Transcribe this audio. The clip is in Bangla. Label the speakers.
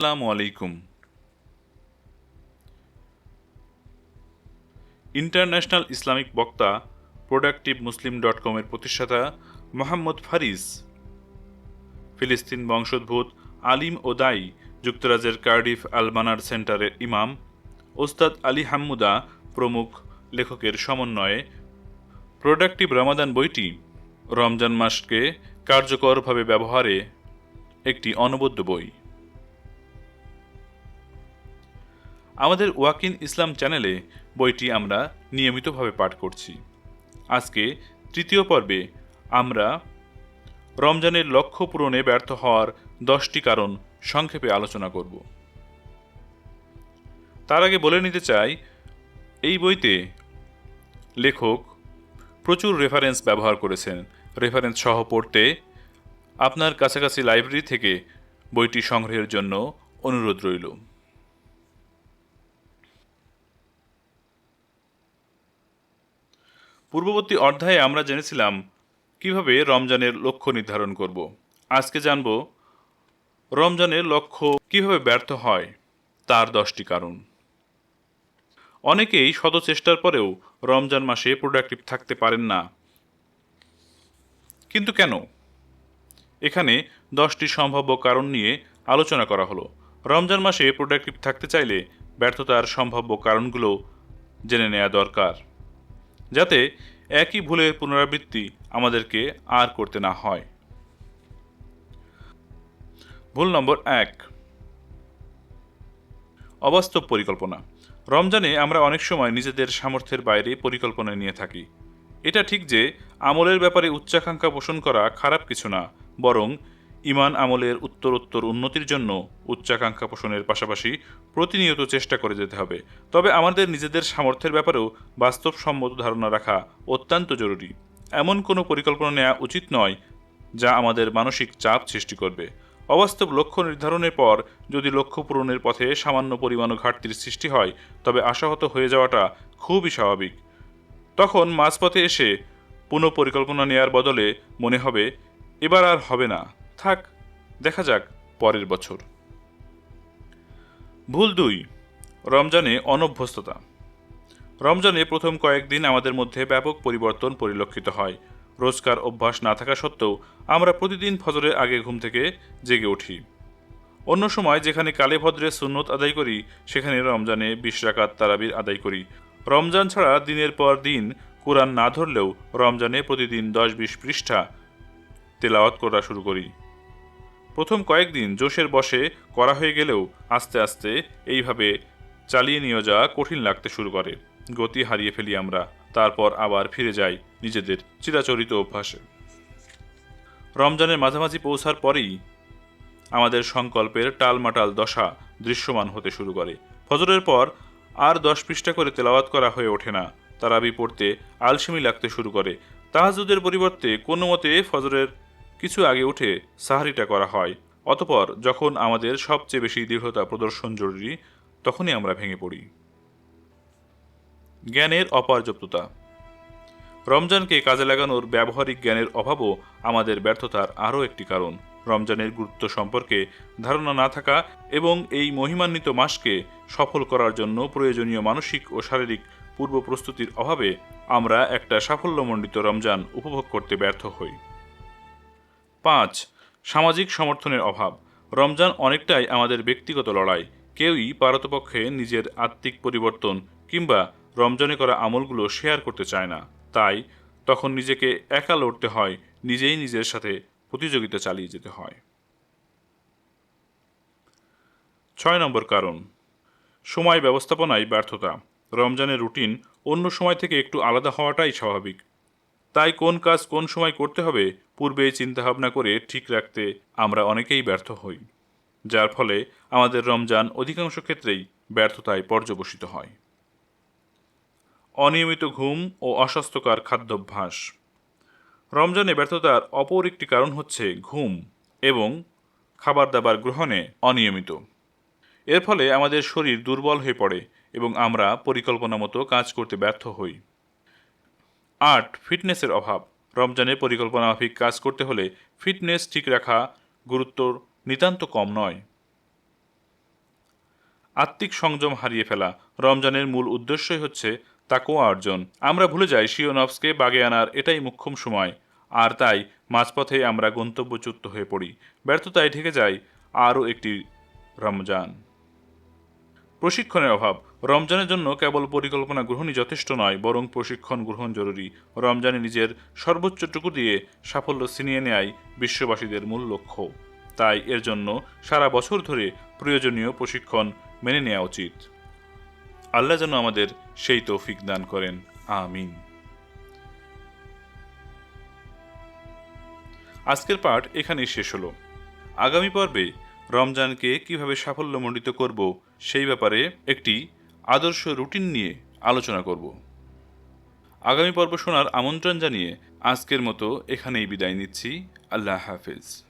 Speaker 1: আসসালামু আলাইকুম। ইন্টারন্যাশনাল ইসলামিক বক্তা প্রোডাক্টিভ মুসলিম ডট কমের প্রতিষ্ঠাতা মোহাম্মদ ফারিস ফিলিস্তিন বংশোদ্ভূত আলিম ও দায়ী যুক্তরাজ্যের কার্ডিফ আলবানার সেন্টারের ইমাম ওস্তাদ আলী হাম্মুদা প্রমুখ লেখকের সমন্বয়ে প্রোডাক্টিভ রমাদান বইটি রমজান মাসকে কার্যকরভাবে ব্যবহারে একটি অনবদ্য বই। আমাদের ওয়াকিন ইসলাম চ্যানেলে বইটি আমরা নিয়মিতভাবে পাঠ করছি। আজকে তৃতীয় পর্বে আমরা রমজানের লক্ষ্য পূরণে ব্যর্থ হওয়ার দশটি কারণ সংক্ষেপে আলোচনা করব। তার আগে বলে নিতে চাই, এই বইতে লেখক প্রচুর রেফারেন্স ব্যবহার করেছেন। রেফারেন্স সহ পড়তে আপনার কাছাকাছি লাইব্রেরি থেকে বইটি সংগ্রহের জন্য অনুরোধ রইল। পূর্ববর্তী অধ্যায়ে আমরা জেনেছিলাম কীভাবে রমজানের লক্ষ্য নির্ধারণ করব। আজকে জানব রমজানের লক্ষ্য কীভাবে ব্যর্থ হয় তার দশটি কারণ। অনেকেই শত চেষ্টার পরেও রমজান মাসে প্রোডাক্টিভ থাকতে পারেন না। কিন্তু কেন? এখানে দশটি সম্ভাব্য কারণ নিয়ে আলোচনা করা হলো। রমজান মাসে প্রোডাক্টিভ থাকতে চাইলে ব্যর্থতার সম্ভাব্য কারণগুলো জেনে নেওয়া দরকার। যাতে একই ভুলের পুনরাবৃত্তি আমাদেরকে আর করতে না হয়। ভুল নম্বর এক। অবাস্তব পরিকল্পনা। রমজানে আমরা অনেক সময় নিজেদের সামর্থ্যের বাইরে পরিকল্পনা নিয়ে থাকি। এটা ঠিক যে আমলের ব্যাপারে উচ্চাকাঙ্ক্ষা পোষণ করা খারাপ কিছু না, বরং ইমান আমলের উত্তরোত্তর উন্নতির জন্য উচ্চাকাঙ্ক্ষা পোষণের পাশাপাশি প্রতিনিয়ত চেষ্টা করে যেতে হবে। তবে আমাদের নিজেদের সামর্থ্যের ব্যাপারেও বাস্তবসম্মত ধারণা রাখা অত্যন্ত জরুরি। এমন কোনো পরিকল্পনা নেওয়া উচিত নয় যা আমাদের মানসিক চাপ সৃষ্টি করবে। অবাস্তব লক্ষ্য নির্ধারণের পর যদি লক্ষ্য পূরণের পথে সামান্য পরিমাণও ঘাটতির সৃষ্টি হয়, তবে আশাহত হয়ে যাওয়াটা খুবই স্বাভাবিক। তখন মাঝপথে এসে পুনঃ পরিকল্পনা নেয়ার বদলে মনে হবে, এবার আর হবে না। থাক, দেখা যাক পরের বছর। ভুল দুই, রমজানে অনভ্যস্ততা। রমজানে প্রথম কয়েকদিন আমাদের মধ্যে ব্যাপক পরিবর্তন পরিলক্ষিত হয়। রোজকার অভ্যাস না থাকা সত্ত্বেও আমরা প্রতিদিন ফজরের আগে ঘুম থেকে জেগে উঠি। অন্য সময় যেখানে কালে ভদ্রে সুন্নত আদায় করি, সেখানে রমজানে বিশ রাকাত তারাবির আদায় করি। রমজান ছাড়া দিনের পর দিন কোরআন না ধরলেও রমজানে প্রতিদিন দশ বিশ পৃষ্ঠা তেলাওয়াত করা শুরু করি। প্রথম কয়েকদিন জোশের বসে করা হয়ে গেলেও আস্তে আস্তে এইভাবে চালিয়ে নিয়ে যাওয়া কঠিন লাগতে শুরু করে। গতি হারিয়ে ফেলি আমরা, তারপর আবার ফিরে যাই নিজেদের চিরাচরিত অভ্যাসে। রমজানের মাঝামাঝি পৌঁছার পরেই আমাদের সংকল্পের টালমাটাল দশা দৃশ্যমান হতে শুরু করে। ফজরের পর আর দশ পৃষ্ঠা করে তেলাওয়াত করা হয়ে ওঠে না, তারাবি পড়তে আলসেমি লাগতে শুরু করে। তাহাজুদের পরিবর্তে কোনো মতে ফজরের কিছু আগে উঠে সাহারিটা করা হয়। অতপর যখন আমাদের সবচেয়ে বেশি দৃঢ়তা প্রদর্শন জরুরি, তখনই আমরা ভেঙে পড়ি। জ্ঞানের অপর্যাপ্ততা। রমজানকে কাজে লাগানোর ব্যবহারিক জ্ঞানের অভাবও আমাদের ব্যর্থতার আরও একটি কারণ। রমজানের গুরুত্ব সম্পর্কে ধারণা না থাকা এবং এই মহিমান্বিত মাসকে সফল করার জন্য প্রয়োজনীয় মানসিক ও শারীরিক পূর্ব প্রস্তুতির অভাবে আমরা একটা সাফল্যমণ্ডিত রমজান উপভোগ করতে ব্যর্থ হই। পাঁচ, সামাজিক সমর্থনের অভাব। রমজান অনেকটাই আমাদের ব্যক্তিগত লড়াই। কেউই পারতপক্ষে নিজের আত্মিক পরিবর্তন কিংবা রমজানে করা আমলগুলো শেয়ার করতে চায় না। তাই তখন নিজেকে একা লড়তে হয়, নিজেই নিজের সাথে প্রতিযোগিতা চালিয়ে যেতে হয়। ছয় নম্বর কারণ, সময় ব্যবস্থাপনায় ব্যর্থতা। রমজানের রুটিন অন্য সময় থেকে একটু আলাদা হওয়াটাই স্বাভাবিক। তাই কোন কাজ কোন সময় করতে হবে পূর্বে চিন্তাভাবনা করে ঠিক রাখতে আমরা অনেকেই ব্যর্থ হই, যার ফলে আমাদের রমজান অধিকাংশ ক্ষেত্রেই ব্যর্থতায় পর্যবসিত হয়। অনিয়মিত ঘুম ও অস্বাস্থ্যকর খাদ্যাভ্যাস। রমজানে ব্যর্থতার অপর একটি কারণ হচ্ছে ঘুম এবং খাবার দাবার গ্রহণে অনিয়মিত। এর ফলে আমাদের শরীর দুর্বল হয়ে পড়ে এবং আমরা পরিকল্পনা মতো কাজ করতে ব্যর্থ হই। আট, ফিটনেসের অভাব। রমজানের পরিকল্পনা মাফিক কাজ করতে হলে ফিটনেস ঠিক রাখা গুরুত্ব নিতান্ত কম নয়। আত্মিক সংযম হারিয়ে ফেলা রমজানের মূল উদ্দেশ্যই হচ্ছে তাকোয়া অর্জন। আমরা ভুলে যাই শিও নফসকে বাগে আনার এটাই মুখ্যম সময়। আর তাই মাঝপথে আমরা গন্তব্যচ্যুত হয়ে পড়ি। ব্যর্থতায় ঢেকে যায় আরও একটি রমজান। প্রশিক্ষণের অভাব। রমজানের জন্য কেবল পরিকল্পনা গ্রহণই যথেষ্ট নয়, বরং প্রশিক্ষণ গ্রহণ জরুরি। রমজানে নিজের সর্বোচ্চটুকু দিয়ে সাফল্য ছিনিয়ে নেয়াই বিশ্ববাসীদের মূল লক্ষ্য। তাই এর জন্য সারা বছর ধরে প্রয়োজনীয় প্রশিক্ষণ মেনে নেওয়া উচিত। আল্লাহ যেন আমাদের সেই তৌফিক দান করেন। আমিন। আজকের পাঠ এখানেই শেষ হলো। আগামী পর্বে রমজানকে কীভাবে সাফল্যমণ্ডিত করব সেই ব্যাপারে একটি আদর্শ রুটিন নিয়ে আলোচনা করব। আগামী পর্ব শোনার আমন্ত্রণ জানিয়ে আজকের মতো এখানেই বিদায় নিচ্ছি। আল্লাহ হাফেজ।